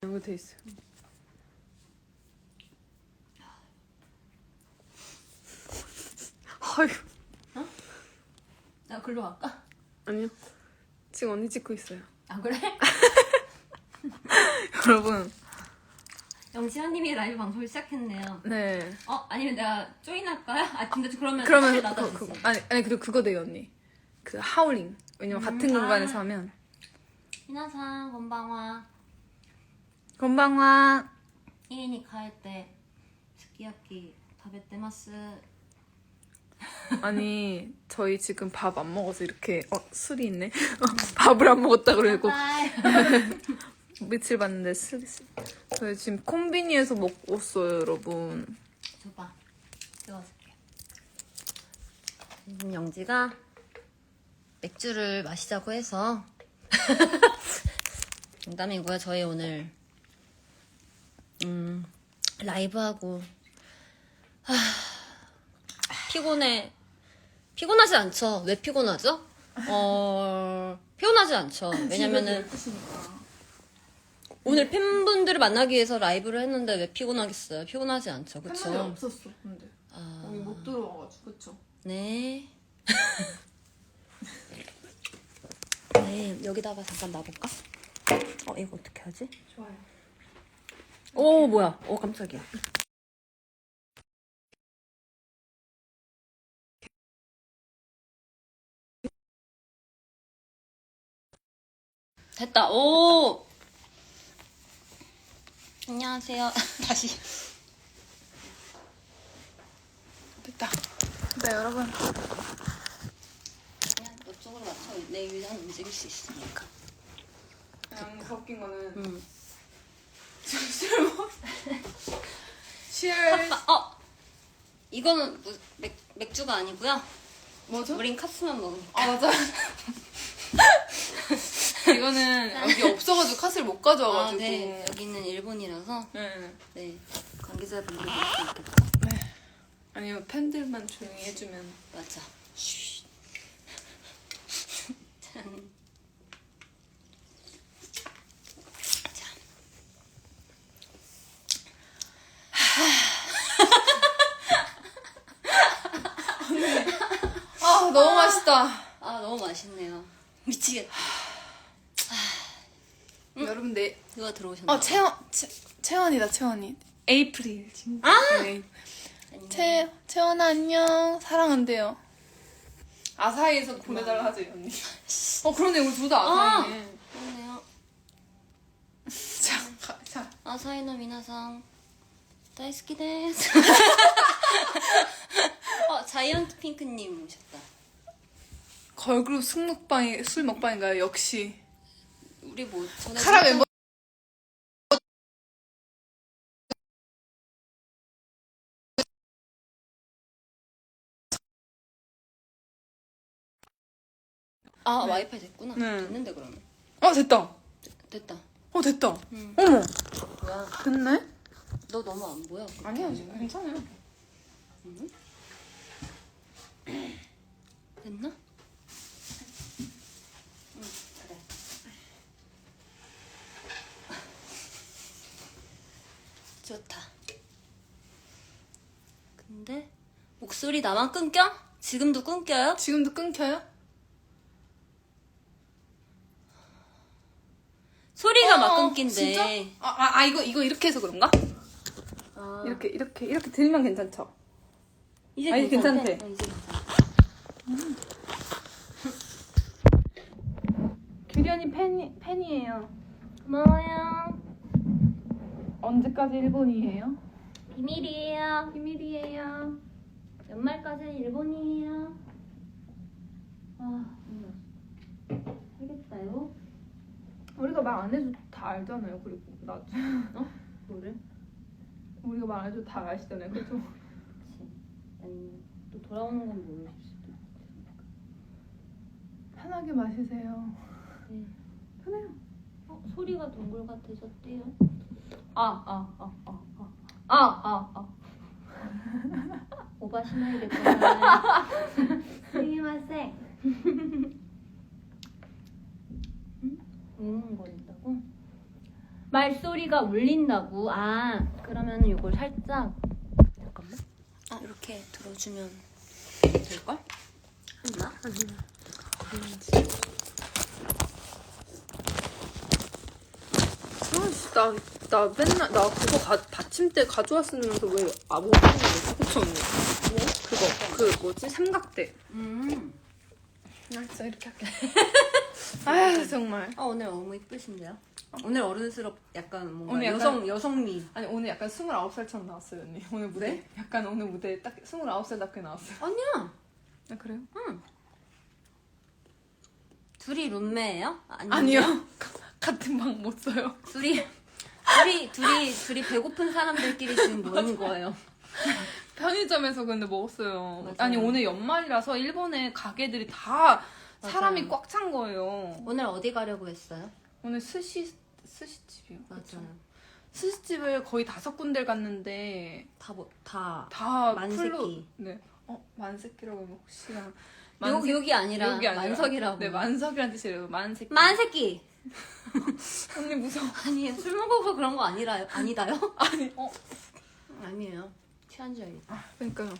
잘못돼 있어. 아유 나 글로 갈까? 아니요. 지금 언니 찍고 있어요. 아 그래? 여러분. 영지현님이 라이브 방송을 시작했네요. 네. 어 아니면 내가 조인할까요? 아 근데 그러면 그러면 사실 그. 그, 아니 아니 그리고 그거 돼요 언니. 그 하울링. 왜냐면 같은 아. 공간에서 하면. 미나상 건방와 こんばんは.家に帰ってすき焼き食べてます。 아니 저희 지금 밥 안 먹어서 이렇게 어 술이 있네. 밥을 안 먹었다 그러고 바이. 며칠 봤는데 술이 있어. 저희 지금 콤비니에서 먹고 왔어요 여러분. 줘봐. 찍어줄게. 지금 영지가 맥주를 마시자고 해서 농담이고요. 저희 오늘 음 라이브하고 하, 피곤해. 피곤하지 않죠? 왜 피곤하죠? 어 피곤하지 않죠. 왜냐면은 오늘 팬분들을 만나기 위해서 라이브를 했는데 왜 피곤하겠어요? 피곤하지 않죠, 팬분이 그쵸? 없었어 근데 아, 못 들어와가지고 그쵸? 네. 네, 여기다가 잠깐 놔볼까? 어, 이거 어떻게 하지? 좋아요. 오, 뭐야? 오, 깜짝이야. 됐다. 오. 안녕하세요. 다시. 됐다. 네 여러분. 그냥 이쪽으로 맞춰 내 의자는 움직일 수 있으니까. 그냥 더 웃긴 거는 음. 술 먹. Cheers. 아, 어. 이거는 무- 맥, 맥주가 아니고요. 뭐죠? 우린 카스만 먹으니까. 아 맞아. 이거는 여기 없어가지고 카스를 못 아, 가져와가지고. 네. 여기는 일본이라서 네. 네. 관계자분들 볼수 있겠다. 네. 아니요 팬들만 조용히 해주면. 맞아. 짠. 자. 아 너무 맛있다. 아, 너무 맛있네요. 미치겠다. 여러분 내. 누가 들어오셨나요? 어 채원 채, 채원이다 채원이. 에이프릴. 진짜. 아! 네. 채 채원아 안녕 사랑한대요. 아사히에서 보내달라 하지 언니. 어 그러네 우리 둘 다 아사히네. 그러네요. 자, 가, 자. 아사히노 미나상 다이스키 데스. 어, 자이언트 핑크님 오셨다. 걸그룹 술 먹방이 술 먹방인가요? 역시. 우리 뭐 전에 카라 멤버. 아 와이파이 됐구나. 네. 됐는데 그러면 어 됐다. 됐다. 어 됐다. 응. 어머 뭐야? 됐네. 너 너무 안 보여. 아니야 지금 괜찮아요. 됐나? 응 그래. 좋다. 근데 목소리 나만 끊겨? 지금도 끊겨요? 지금도 끊겨요? 소리가 막 어, 끊긴대. 진짜? 아, 아, 아 이거 이거 이렇게 해서 그런가? 아, 이렇게 이렇게 이렇게 들면 괜찮죠? 이제 아니, 괜찮대. 괜찮대. 어, 이제 괜찮아. 규련이 팬이 팬이에요. 고마워요. 언제까지 일본이에요? 비밀이에요. 비밀이에요. 연말까지는 일본이에요. 아, 정말. 알겠다요. 우리가 말 안 해도 다 알잖아요. 그리고 나 어? 뭐를? 우리가 말 안 해도 다 아시잖아요. 그죠? 그치. 아니, 또 돌아오는 건 모르실 수도 있고. 편하게 마시세요. 네. 편해요. 어, 소리가 동굴 같아졌대요. 아, 아, 아, 아, 아, 아, 아, 아. 오바시마이겠구나. 스미마세. 응? 응거린다고? 말소리가 울린다고. 아, 그러면 이걸 살짝 잠깐만. 아, 이렇게 들어주면 될걸? 했나? 아씨 나, 나 맨날 나 그거 가, 받침대 가져왔으면서 왜 아 못 하는 거지 그쵸 언니? 뭐? 그거 그 뭐지 삼각대 음. 나 진짜 이렇게 할게 아휴 정말 아, 오늘 너무 이쁘신데요? 오늘 어른스럽 약간 뭔가 오늘 약간- 여성 여성미. 아니 오늘 약간 29살처럼 나왔어요 언니 오늘 무대 네? 약간 오늘 무대 딱 29살답게 나왔어요 아니야. 아 그래요? 둘이 룸메예요? 아니요 같은 방 못 써요 둘이 둘이 둘이 둘이 배고픈 사람들끼리 지금 모인 거예요. 편의점에서 근데 먹었어요 맞아요. 아니 오늘 연말이라서 일본의 가게들이 다 맞아요. 사람이 꽉찬 거예요 오늘 어디 가려고 했어요? 오늘 스시 스시집이요 그쵸? 맞아요. 스시집을 거의 다섯 군데 를 갔는데 다뭐다 다 만세끼. 풀로 네. 어 만세끼라고 하면 혹시나 여기 여기 아니라 여기 아니라 만석이라고. 네 만석이란 뜻이래요 만세끼 만세끼. 언니 무서워 아니 술 먹어서 그런 거 아니라요? 아니다요? 아니 어 아니에요. 취한 줄 알겠다. 아, 그러니까요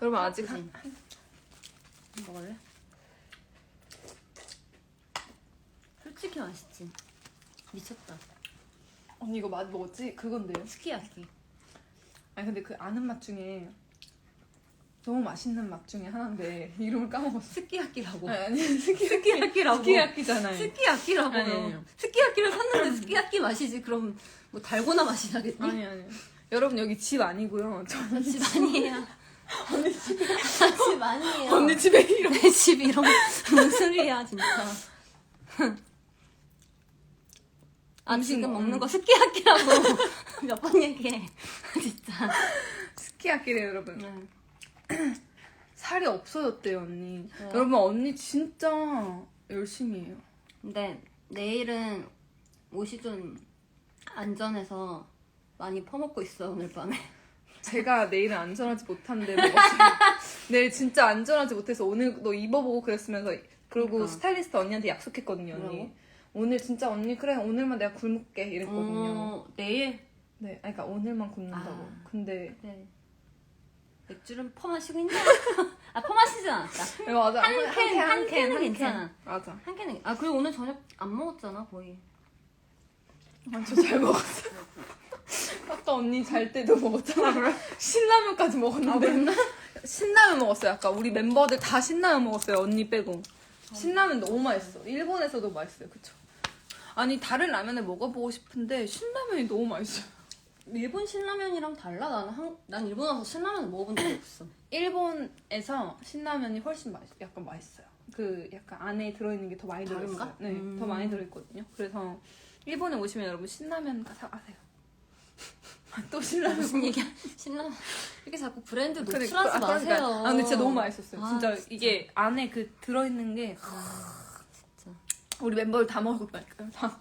여러분 아직? 한, 먹을래? 솔직히 맛있지. 미쳤다. 언니 이거 맛 뭐지 그건데요 스키야키. 아니 근데 그 아는 맛 중에 너무 맛있는 맛 중에 하나인데 이름을 까먹었어 스키야키라고. 아니, 아니 스키 스키야키라고. 스키야키잖아요 스키야키라고요. 스키야키를 샀는데 스키야키 맛이지. 그럼 뭐 달고나 맛이 나겠니? 아니 아니 여러분 여기 집 아니고요 저는 집 아니에요. 언니 집. 집 아니에요. 언니 집에 이런 내집 이런 뭔 소리야 진짜. 아 지금 먹- 먹는 거 스키야키라고 몇 번 얘기해. 진짜. 스키야키래요 여러분 응. 살이 없어졌대요 언니 왜요? 여러분 언니 진짜 열심히 해요 근데 내일은 옷이 좀 안전해서 많이 퍼먹고 있어 오늘 밤에. 제가 내일은 안전하지 못한데 먹었어요 내일 진짜 안전하지 못해서 오늘도 입어보고 그랬으면서 그리고 그러니까. 스타일리스트 언니한테 약속했거든요 언니 뭐라고? 오늘 진짜 언니 그래 오늘만 내가 굶을게 이랬거든요 어, 내일 네 아니, 그러니까 오늘만 굶는다고 아. 근데 네. 맥주를 퍼마시고 있냐? 아 퍼 마시진 않았다. 네, 맞아. 한 캔, 한 캔은 한 괜찮아. 맞아. 한 캔은 아. 그리고 오늘 저녁 안 먹었잖아 거의. 저잘 먹었어요 아까 언니 잘 때도 먹었잖아. 신라면까지 먹었는데. 신라면 먹었어요 아까. 우리 멤버들 다 신라면 먹었어요 언니 빼고. 신라면 너무 맛있어. 일본에서도 맛있어요 그쵸? 아니 다른 라면을 먹어보고 싶은데 신라면이 너무 맛있어요 일본 신라면이랑 달라 나는 한, 난 일본 와서 신라면을 먹어본 적이 없어. 일본에서 신라면이 훨씬 맛 약간 맛있어요 그 약간 안에 들어있는 게 더 많이 다른가? 들어있어요 네, 음. 더 많이 들어있거든요 그래서 일본에 오시면 여러분 신라면 사가세요 또 신라면 무슨 얘기야? 신라면 이렇게 자꾸 브랜드 노출하지 그러니까, 아, 마세요. 그러니까. 아 근데 진짜 너무 맛있었어요. 아, 진짜, 진짜. 이게 안에 그 들어있는 게 진짜. 우리 멤버들 다 먹었다니까요. 다.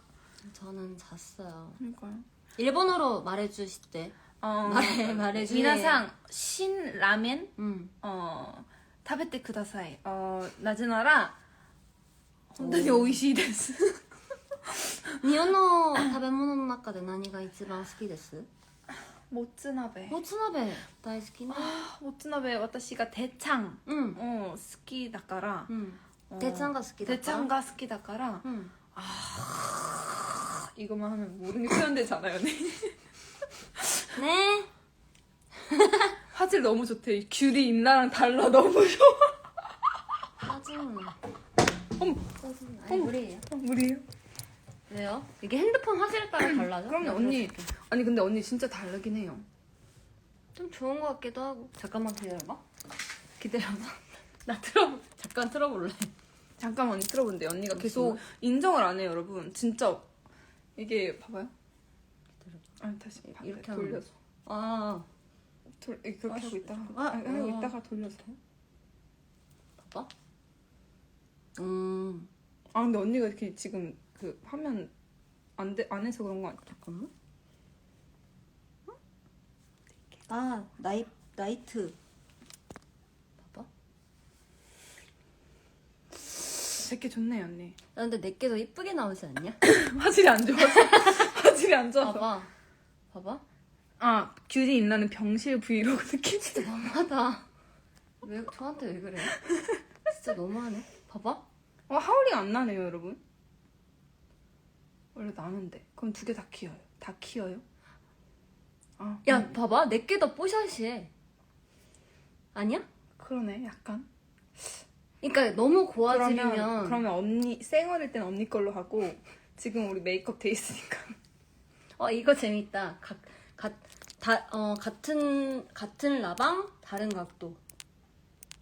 저는 잤어요. 그러니까요. 일본어로 말해주실 때. 어, 말해- 말해주세요. 미나상 신 라멘 음. 어 타베테 쿠다사이. 어 나즈나라 혼돈이 오이시 데스. 日本の食べ物の中で何が一番好きです 모츠나베. もつ鍋大好きね 모츠나베 私が 대창 うん 어 好きだからうん 어, てっちゃんが好きだから 대창가 好きだからうん 이것만 하면 모든 게 표현되잖아요. 네. ね 화질 너무 좋대. 귤이 인나랑 달라 너무 좋아. 짜증나 어머. 짜증나 아니 우리 어, 무리예요? 왜요? 이게 핸드폰 화질에 따라 달라져? 그럼요 내가 언니. 아니 근데 언니 진짜 다르긴 해요. 좀 좋은 것 같기도 하고 잠깐만 기다려봐 기다려봐. 나 틀어 잠깐 틀어볼래 잠깐 언니 들어본대. 언니가 계속 인정을 안 해요, 여러분. 진짜 이게 봐봐요. 아니 다시 반대 이렇게 돌려서. 아 돌, 이렇게 그렇게 아, 하고 있다가 아, 아, 하고 아. 있다가 돌려서. 봐봐 음 아 근데 언니가 이렇게 지금 그 화면 안, 돼, 안 해서 그런 거 아니야? 잠깐만 아 나이, 나이트 봐봐 되게 좋네 언니. 야, 근데 내게 더 이쁘게 나오지 않냐? 화질이 안 좋아서. 화질 질이 안 좋아서. 봐봐. 봐봐. 아, 귤이 인라는 병실 브이로그 느낌. 너무하다. 왜 저한테 왜 그래? 진짜 너무하네. 봐봐. 어, 하울링 안 나네요, 여러분. 원래 나는데. 그럼 두 개 다 키워요. 다 키워요? 아, 야, 봐봐. 내게 더 뽀샤시해. 아니야? 그러네, 약간. 그러니까 너무 그러면, 고와지면 그러면 언니, 쌩얼일 땐 언니 걸로 하고, 지금 우리 메이크업 돼 있으니까. 어 이거 재밌다. 각, 각, 다, 어, 같은 같은 라방 다른 각도.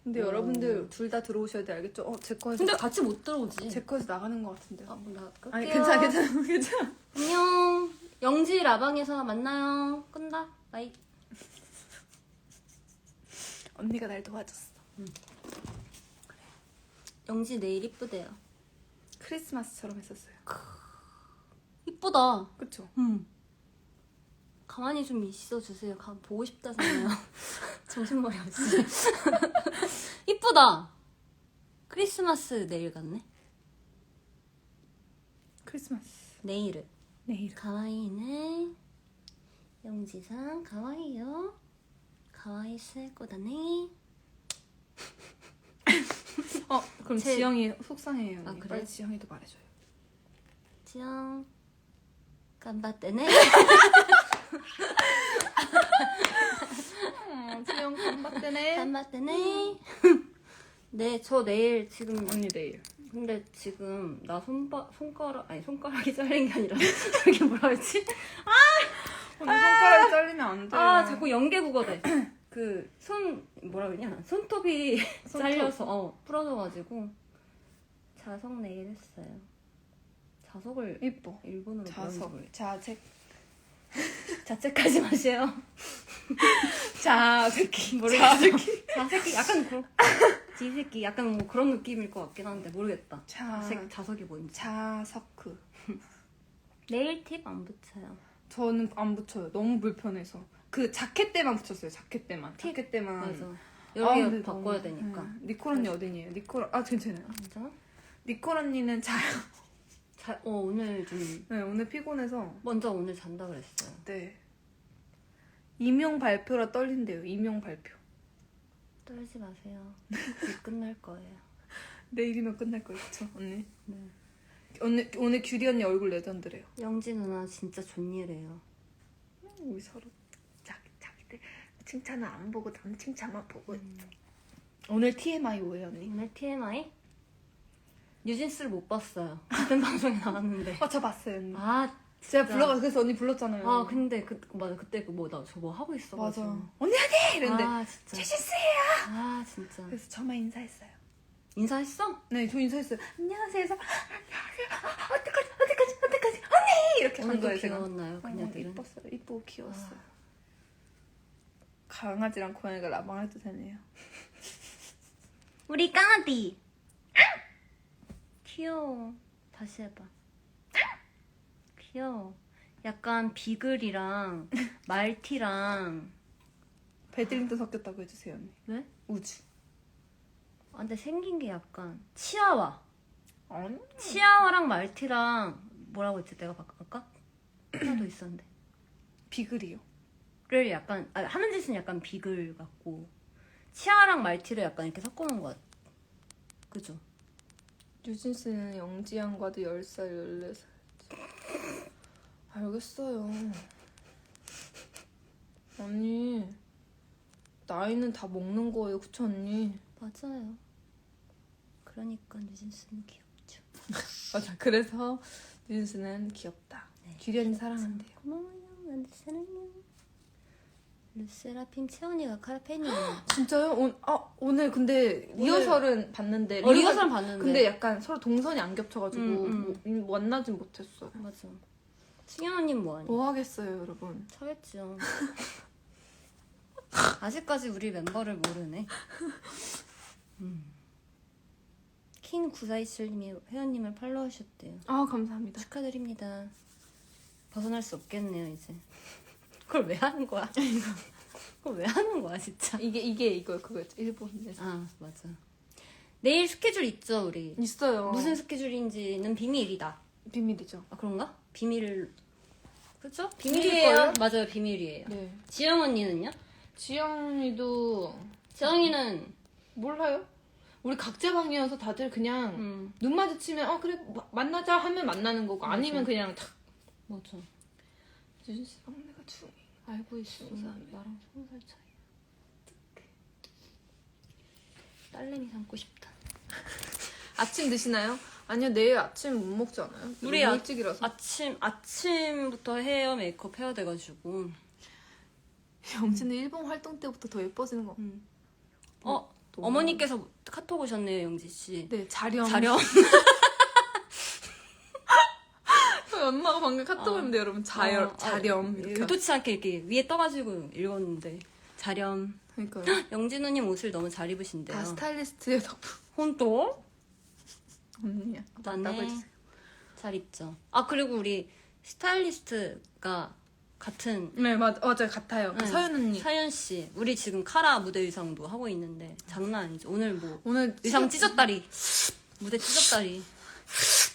근데 오. 여러분들 둘 다 들어오셔야 돼, 알겠죠? 어, 제 거에서. 근데 같이 못 들어오지. 제 거에서 나가는 것 같은데. 아, 뭐 나, 끌게요. 아니, 괜찮아, 괜찮아, 괜찮아. 안녕. 영지 라방에서 만나요. 끈다. 바이. 언니가 날 도와줬어. 영지 내일 이쁘대요. 크리스마스처럼 했었어요. 이쁘다. 그쵸? 응. 가만히 좀 있어 주세요. 가, 보고 싶다잖아요. 정신머리 없이. 이쁘다. 크리스마스 내일 같네. 크리스마스. 내일은. 내일. 가와이네. 영지상 가와이요. 가와이 쓸 거다네. 어, 그럼 제- 지영이 속상해요. 아, 언니. 그래? 빨리 지영이도 말해줘요. 지영 깜빡대네. 어, 지영 깜빡대네. 깜빡대네. 네, 저 내일 지금 언니 내일. 근데 지금 나 손바, 손가락 아니 손가락이 잘린 게 아니라 이게 뭐라 했지? 언니 손가락이 잘리면 안 돼. 아 자꾸 연계국어 돼. 그 손 뭐라 그러냐 손톱이 손톱. 잘려서 어 부러져가지고 자석 네일 했어요. 자석을 이뻐. 일본어로 자석. 자석 자색. 자책하지 마세요. 자색이. 모르겠어. 자색이 약간 그 지새끼 약간 뭐 그런 느낌일 것 같긴 한데 모르겠다. 자, 자색 자석이 뭔지. 자석크. 네일 팁 안 붙여요. 저는 안 붙여요. 너무 불편해서. 그 자켓 때만 붙였어요. 자켓 때만. 팁. 자켓 때만. 맞아. 아, 여기 근데 바꿔야 너무- 되니까. 응. 니콜 언니 어디니에요? 니콜 아 괜찮아요. 진짜? 니콜 언니는 자요. 자, 어 오늘 좀 네 오늘 피곤해서 먼저 오늘 잔다 그랬어요. 네. 임용 발표라 떨린대요. 임용 발표. 떨지 마세요. 곧 끝날 거예요. 내일이면 끝날 거 있죠, 언니. 네. 오늘 오늘 규리 언니 얼굴 레전드래요. 영지 누나 진짜 존예래요. 우리 서로 칭찬을 안 보고 남 칭찬만 보고. 음. 오늘 TMI 뭐예요, 언니? 오늘 TMI? 뉴진스를 못 봤어요. 같은 방송에 나왔는데. 아, 저 봤어요, 언니. 아, 제가 진짜. 불러가서 그래서 언니 불렀잖아요. 아 근데 그 맞아 그때 그 뭐 나 저거 하고 있어가지고. 맞아. 언니 하네 이랬는데 아 진짜. 최신스예요. 아 진짜. 그래서 저만 인사했어요. 인사했어? 네, 저 인사했어요. 안녕하세요. 해서 안녕하세요. 어떡하지, 어떡하지, 어떡하지, 언니 이렇게 한 거예요, 제가. 귀여웠나요 어, 그녀들은? 이뻤어요. 이쁘고 귀여웠어요. 아. 강아지랑 고양이가 라방해도 되네요. 우리 까나디. 귀여워. 다시 해봐. 귀여워. 약간 비글이랑 말티랑 배드링도 섞였다고 해주세요, 언니. 왜? 우주. 아, 근데 생긴 게 약간 치아와. 아니? 치아와랑 말티랑 뭐라고 했지? 내가 바꿀까? 하나 더 있었는데. 비글이요. 를 약간 아, 하는 짓은 약간 비글 같고 치아랑 말티를 약간 이렇게 섞어놓은 것 같아. 그죠? 유진 씨는 영지양과도 10살, 14살. 알겠어요. 언니, 나이는 다 먹는 거예요, 그쵸, 언니? 맞아요. 그러니까 뉴진스는 귀엽죠. 맞아, 그래서 유진 씨는 귀엽다. 네. 언니 사랑한대요. 고마워요. 나도 사랑해요. 르세라핌 채원이가 카라페니에요. 진짜요? 오, 아, 오늘 근데 리허설은 봤는데. 어, 리허설 봤는데. 근데 약간 서로 동선이 안 겹쳐가지고 음, 음. 뭐, 만나진 못했어요. 맞아. 승현 언님 뭐하니? 뭐 하겠어요, 여러분. 차겠죠. 아직까지 우리 멤버를 모르네. 음. 킨 9427님이 회원님을 팔로우하셨대요. 아, 감사합니다. 축하드립니다. 벗어날 수 없겠네요 이제. 그걸 왜 하는 거야? 그걸 왜 하는 거야 진짜? 이게, 이게 이거, 그거였죠. 일본에서. 아 맞아. 내일 스케줄 있죠 우리. 있어요. 무슨 스케줄인지는 비밀이다. 비밀이죠. 아 그런가? 비밀. 비밀일걸요? 비밀이에요. 맞아요, 비밀이에요. 네. 지영 언니는요? 지영이도 지영이는 몰라요. 우리 각자 방이어서 다들 그냥 음 눈 마주치면 어 그래 마- 만나자 하면 만나는 거고 아니면 그냥 탁 맞아. 씨 중이 알고 있어. 나랑 스무 살 차이. 딸내미 삼고 싶다. 아침 드시나요? 아니요 내일 아침 못 먹지 않아요? 우리 너무 아- 일찍이라서 아침 아침부터 헤어 메이크업 해야 돼가지고. 영진은 일본 활동 때부터 더 예뻐지는 거. 어 너무- 어머니께서 카톡 오셨네요, 영지 씨. 네 자렴. 자렴. 엄마가 방금 카톡 어. 했는데 여러분 자렴 어, 자렴 아, 이렇게. 의도치 않게 이렇게 위에 떠가지고 읽었는데 자렴. 그러니까요. 영진 누님 옷을 너무 잘 입으신대요. 다 스타일리스트의 덕분. 혼또 언니야. 해주세요. 잘 입죠. 아 그리고 우리 스타일리스트가 같은 네 맞, 맞아요 같아요. 그 네. 서연 언니. 사연 씨. 우리 지금 카라 무대 의상도 하고 있는데 장난 아니죠. 오늘 뭐 오늘 의상 찢었다리 무대 찢었다리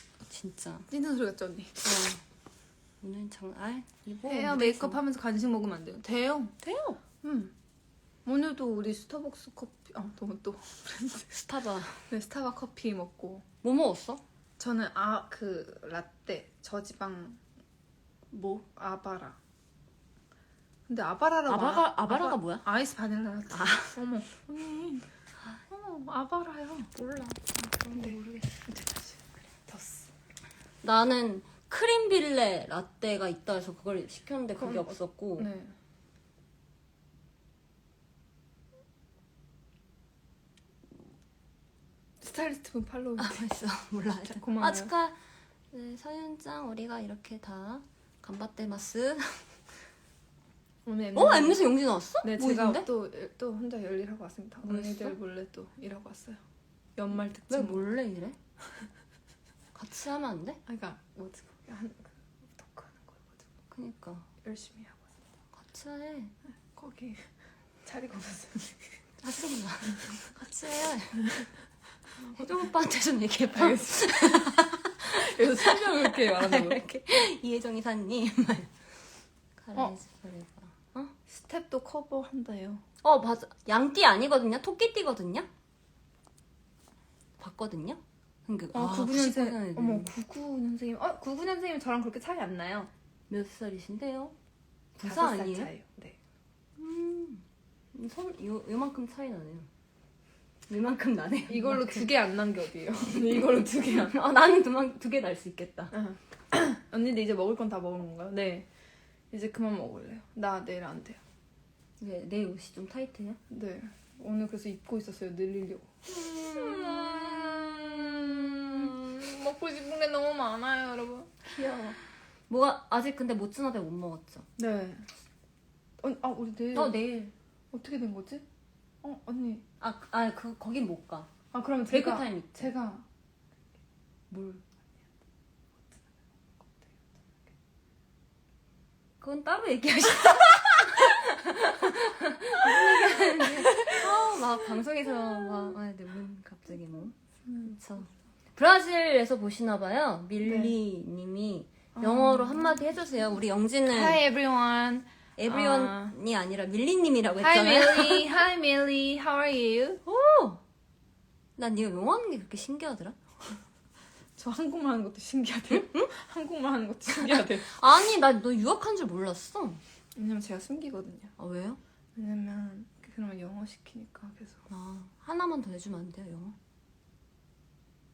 진짜. 찢는 소리 같죠 언니? 어. 오늘 장 아 이거 헤어 무대 메이크업. 하면서 간식 먹으면 안 돼요. 돼요. 돼요. 음. 오늘도 우리 스타벅스 커피 아 너무 또 스타바. 네, 스타벅 커피 먹고 뭐 먹었어? 저는 아 그 라떼 저지방 뭐? 아바라. 근데 아바라라고 아바가- 아- 아바라가 아바- 뭐야? 아이스 바닐라 라떼. 어머 언니. 어머 아바라요. 몰라. 그런 거 모르겠어. 나는 크림 빌레 라떼가 있다 해서 그걸 시켰는데 그게 그럼 없었고 네. 스타일리스트 분 팔로우. 아 벌써 몰라. 고마워요. 아 축하. 네, 서윤짱 우리가 이렇게 다 간바테마스. 오늘 어 엠넷에 용지 나왔어? 네, 뭐 제가 있는데? 또 또 혼자 열일하고 왔습니다. 뭐 언니들? 몰래 또 일하고 왔어요. 연말 특집. 왜 몰래 이래? 같이 하면 안 돼? 아, 그러니까 뭐지? 한 그, 토크하는 거여가지고 그니까 열심히 하고 왔습니다. 같이 해. 거기 자리가 없었어요. 하지 마. 같이 해. 혜정 오빠한테 좀 얘기해봐. 그래서 설명을 이렇게 말하는 거. 이렇게 이혜정 이사님. 가라이즈 소리가. 어? 스텝도 커버한다요. 어 맞아. 양띠 아니거든요. 토끼띠거든요. 봤거든요. 그러니까 어, 아, 99년생. 99년생. 어머, 99년생이면 어, 99년생이면 저랑 그렇게 차이 안 나요. 몇 살이신데요? 부사 다섯 살 아니에요? 차이요. 네. 음, 선, 요, 요만큼 차이 나네요. 요만큼 나네요. 이걸로 두 개 안 난 게 어디예요? 이걸로 두 개. 안. 아, 나는 두개 날 수 있겠다. 언니들 이제 먹을 건 다 먹은 건가요? 네. 이제 그만 먹을래요. 나 내일 안 돼요. 왜, 내 옷이 좀 타이트해요? 네. 오늘 그래서 입고 있었어요. 늘리려고. 음, 먹고 싶은 게 너무 많아요, 여러분. 귀여워. 뭐가, 아직 근데 모츠나베 못 먹었죠? 네. 어, 아, 우리 내일 어, 내일. 어떻게 된 거지? 어, 언니. 아, 아, 그, 거긴 못 가. 아, 그럼 브레이크 제가 타임 있지? 제가 뭘? 그건 따로 얘기하시죠. 무슨 얘기하는지. 아, 막 방송에서 막, 아, 네, 문 갑자기 뭐. 그쵸. 브라질에서 보시나 봐요. 밀리 님이 영어로 한마디 해주세요. 우리 영지는 Hi everyone. 에브리원이 아니라 밀리 님이라고 Hi 했잖아요. Millie. Hi Millie. How are you? 오! 난 네가 영어 하는 게 그렇게 신기하더라. 저 한국말 하는 것도 신기하대요. 한국말 하는 것도 신기하대요. 아니, 나 너 유학한 줄 몰랐어. 왜냐면 제가 숨기거든요. 아, 왜요? 왜냐면 그러면 영어 시키니까 계속 아, 하나만 더 해주면 안 돼요, 영어?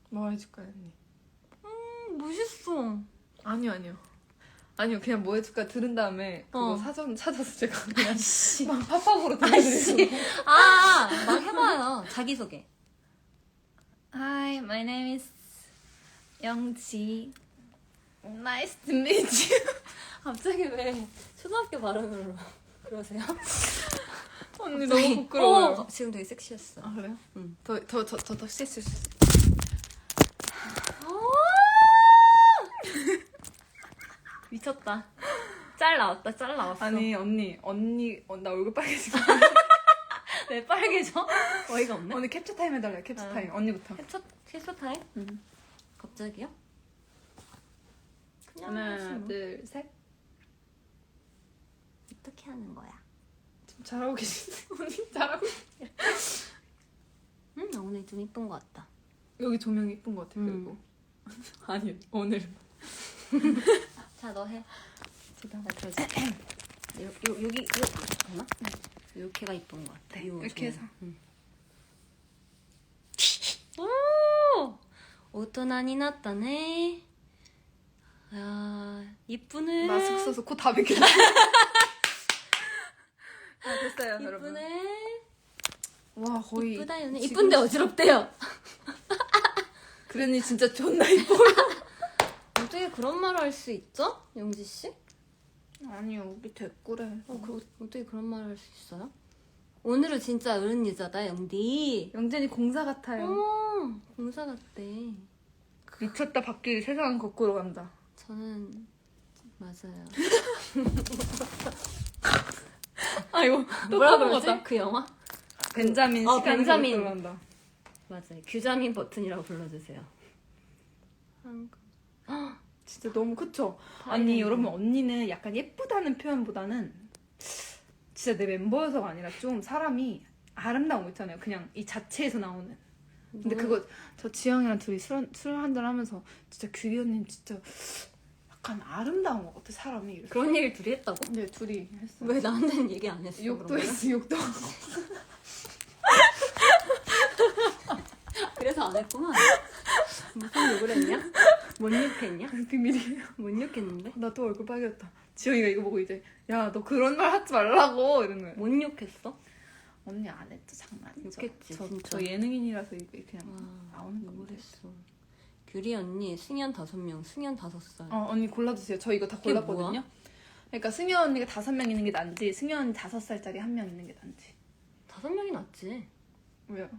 뭐 해줄까요, 언니? 음, 멋있어. 아니요, 아니요. 아니요, 그냥 뭐 해줄까 들은 다음에 그거 어. 사전 찾아서 제가 그냥 막 팝팝으로 들려드리고. 아, 막 해봐요. 자기소개. Hi, my name is 영지. Nice to meet you. 갑자기 왜 초등학교 발음으로 그러세요? 언니 너무 부끄러워요. 어, 지금 되게 섹시했어. 아 그래요? 응. 더더더더 실수. 미쳤다. 짤 나왔다, 짤 나왔어. 아니 언니 언니 어, 나 얼굴 빨개지고. 왜 빨개져? 어이가 없네. 언니 캡처 타임 해달래. 캡처 아. 타임 언니부터. 캡처, 캡처 타임? 응. 갑자기요? 그냥 하나 하지 뭐. 둘 셋. 어떻게 하는 거야? 좀 잘하고 계시네. 언니 잘하고. 계시- 응, 오늘 좀 이쁜 것 같다. 여기 조명 이쁜 것 같아. 음. 그리고 아니 오늘 자, 너 해. 나 들어줄게. 요, 요, 여기, 요, 잠깐만. 이렇게가 이쁜 것 같아. 네, 요 이렇게 조명. 해서. 응. 오! 大人になったね. 야, 이쁘네. 마스크 써서 코 다 베겨. 아 됐어요 여러분. 이쁘네. 와 거의 이쁘다요네. 지금 이쁜데 어지럽대요. 그랬니 진짜 존나 이뻐. 어떻게 그런 말을 할 수 있죠? 영지 씨? 아니 여기 댓글에 어, 그, 어떻게 그런 말을 할 수 있어요? 오늘은 진짜 어른 여자다, 영디. 영진이 공사 같아요. 어, 공사 같대. 미쳤다 바뀌 세상은 거꾸로 간다. 저는 맞아요. 아 이거 또 뭐라. 그러지? 그 영화? 벤자민 어, 시간이 벤자민. 거꾸로 간다. 맞아요. 규자민 버튼이라고 불러주세요. 한- 진짜 너무 그쵸? 아니 여러분 언니는 약간 예쁘다는 표현보다는 진짜 내 멤버여서가 아니라 좀 사람이 아름다운 거 있잖아요. 그냥 이 자체에서 나오는. 근데 뭐- 그거 저 지영이랑 둘이 술, 술 한잔 하면서 진짜 규리 언니는 진짜 약간 아름다운 것 같아 사람이. 이렇게. 그런 얘기를 둘이 했다고? 네 둘이 했어. 왜 나한테는 얘기 안 했어? 욕도 그러면? 했어 욕도 하고. 그래서 안 했구만. 무슨 욕을 했냐? 뭔 욕했냐? 비밀이에요. 뭔 욕했는데? 나 또 얼굴 빨개졌다. 지영이가 이거 보고 이제 야 너 그런 말 하지 말라고 이런 거야. 뭔 욕했어? 언니 안 했죠 장난이죠. 욕했지, 저, 진짜. 저 예능인이라서 이게 그냥 와, 나오는 건데. 했어. 규리 언니 승현 다섯 명, 승현 다섯 살. 어 언니 골라주세요. 저 이거 다 그게 골랐거든요. 뭐야? 그러니까 승현 언니가 다섯 명 있는 게 난지 승현 언니 다섯 살짜리 한 명 있는 게 난지. 다섯 명이 낫지. 왜요?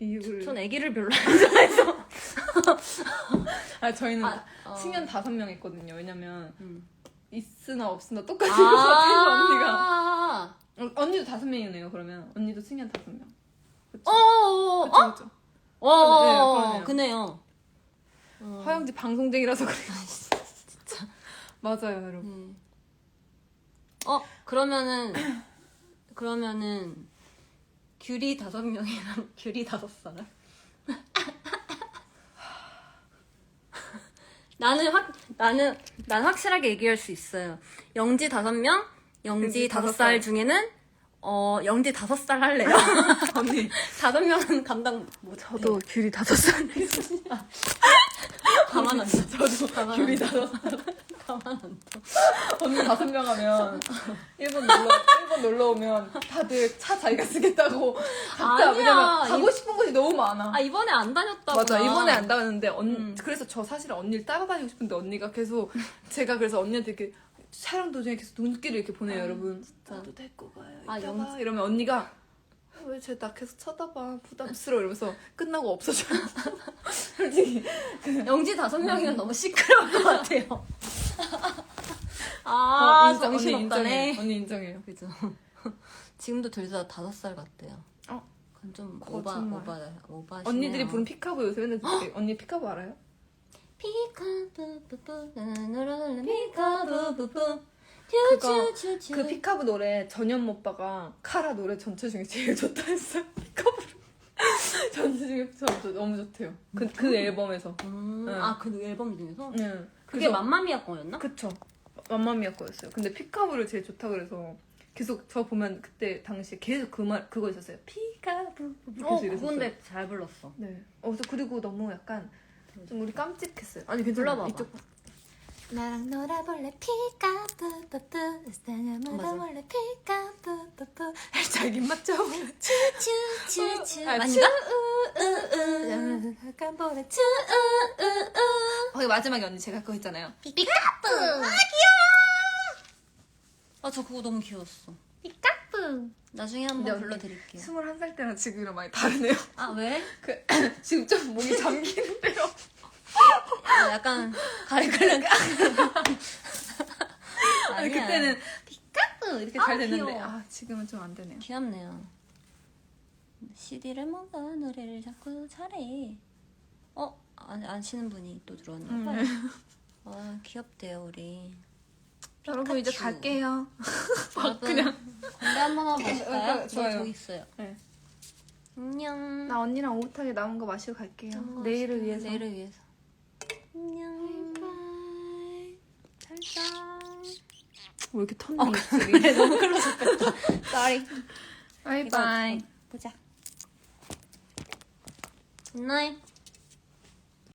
이유를. 전 아기를 별로 안 좋아해서. 아 저희는 아, 어. 승현 다섯 명 있거든요. 왜냐면 음. 있으나 없으나 똑같이 아~ 언니가. 아, 어, 언니도 다섯 명이네요. 그러면 언니도 승현 다섯 명. 어, 어, 어, 그쵸 그쵸. 어, 네. 그네요. 어. 화영지 방송쟁이라서 그래요. 진짜. 맞아요, 여러분. 네. 어, 그러면은, 그러면은, 귤이 다섯 명이랑 귤이 다섯 살은? 나는 확, 나는, 난 확실하게 얘기할 수 있어요. 영지 다섯 명, 영지 다섯 살. 중에는, 어, 영지 다섯 살 할래요. 언니. 다섯 명은 감당 못. 저도 귤이 다섯 살. 가만 안 둬. 저도 가만 안 둬. 가만 안 둬. 언니 다섯 명 하면 일본 놀러 일본 놀러 오면 다들 차 자기가 쓰겠다고 각자 아니야. 왜냐면 가고 이- 싶은 곳이 너무 많아. 아, 이번에 안 다녔다고. 맞아 이번에 안 다녔는데 언 음. 그래서 저 사실은 언니를 따라다니고 싶은데 언니가 계속 제가 그래서 언니한테 이렇게 촬영 도중에 계속 눈길을 이렇게 보내요 여러분 나도 데리고 가요 아, 이따가 영- 이러면 언니가 왜 쟤 나 계속 쳐다봐 부담스러워 이러면서 끝나고 없어져요 솔직히 영지 다섯 명이면 너무 시끄러울 것 같아요. 아, 어, 인정, 언니 정신없다네. 인정해요. 언니 인정해요 그죠. 지금도 둘 다 다섯 살 같대요. 어? 그건 좀 오바, 거짓말. 오바, 오바. 언니들이 부른 피카부 요새 맨날 듣대 언니 피카부 알아요? 피카부부부, 나나나나나, 피카부부부, 그거. 그 피카부 노래 전현 오빠가 카라 노래 전체 중에 제일 좋다 했어요. 피카부 전체 중에 저, 저 너무 좋대요. 그, 그 앨범에서. 음, 응. 아, 그 앨범 중에서? 네. 그게 그래서- 맘마미아 거였나? 그쵸. 맘마미아 거였어요. 근데 피카부를 제일 좋다 그래서 계속 저 보면 그때 당시에 계속 그 말 그거 있었어요. 피카부 계속 어, 이랬었어요. 그건데 잘 불렀어. 네. 어, 저 그리고 너무 약간 좀 우리 깜찍했어요. 아니 괜찮아. 불러봐봐. 이쪽 나랑 놀아볼래 피카푸푸푸 이상한 맞아. 물어볼래 피카푸푸푸 살짝 입맞춰. 추추추추 아, 아닌가? 우우우 약간 보래 추 거기 마지막에 언니 제가 그거 했잖아요. 피카푸 아, 저 그거 너무 귀여웠어. 피카푸 나중에 한번 불러드릴게요. 21살 때랑 지금이랑 많이 다르네요. 아, 왜? 그 지금 좀 목이 잠기는데요. 아, 약간 가리클렌. 아니, 그때는 피카푸 이렇게 잘 아, 됐는데 귀여워. 아 지금은 좀 안 되네요. 귀엽네요. CD를 먹어 노래를 자꾸 잘해. 어? 안, 아시는 분이 또 들어왔나 봐요. 아 귀엽대요 우리. 여러분 이제 피카츄. 갈게요. 그냥 건배 한 번만 어, 마실까요? 어, 저 좋아요. 있어요. 네. 안녕. 나 언니랑 오붓하게 남은 거 마시고 갈게요. 내일을 위해서. 내일을 위해서. 안녕. 잘자. 왜 이렇게 턴니 어, 그래 너무 클로즈했다. Sorry. 바이바이. 보자. 굿나잇.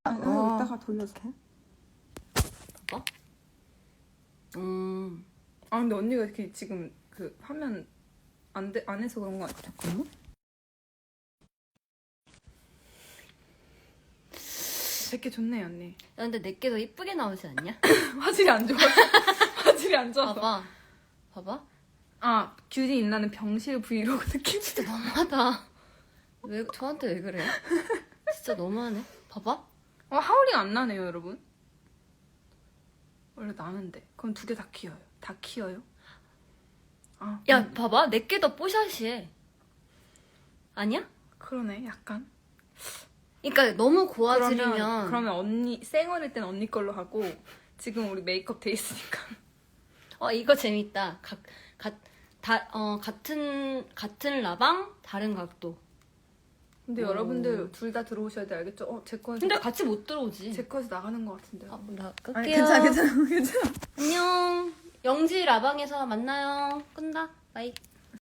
아, 이따가 돌려도 돼? 봐봐. 음. 아 근데 언니가 이렇게 지금 그 화면 안, 돼, 안 해서 그런 거 같아. 잠깐만. 되게 좋네 언니. 야, 근데 내게 더 이쁘게 나오지 않냐? 화질이 안 좋아. 화질이 안 좋아. 봐봐. 봐봐. 아 균이 인나는 병실 브이로그 느낌. 진짜 너무하다. 왜 저한테 왜 그래? 진짜 너무하네. 봐봐. 어 하울링 안 나네요 여러분. 원래 나는데. 그럼 두 개 다 키워요. 다 키워요. 아 야, 봐봐. 내게 더 뽀샤시해. 아니야? 그러네 약간. 그러니까 너무 그러면 고화질이면 그러면 언니 쌩얼일 땐 언니 걸로 하고 지금 우리 메이크업 돼 있으니까. 어 이거 재밌다. 각, 각, 다, 어, 같은 같은 라방 다른 각도. 근데 오. 여러분들 둘 다 들어오셔야 돼 알겠죠? 어 제 거에서 근데 같이 못 들어오지. 제 거에서 나가는 것 같은데요. 아, 나 끌게요. 아니, 괜찮아 괜찮아 괜찮아. 안녕. 영지 라방에서 만나요. 끈다. 바이.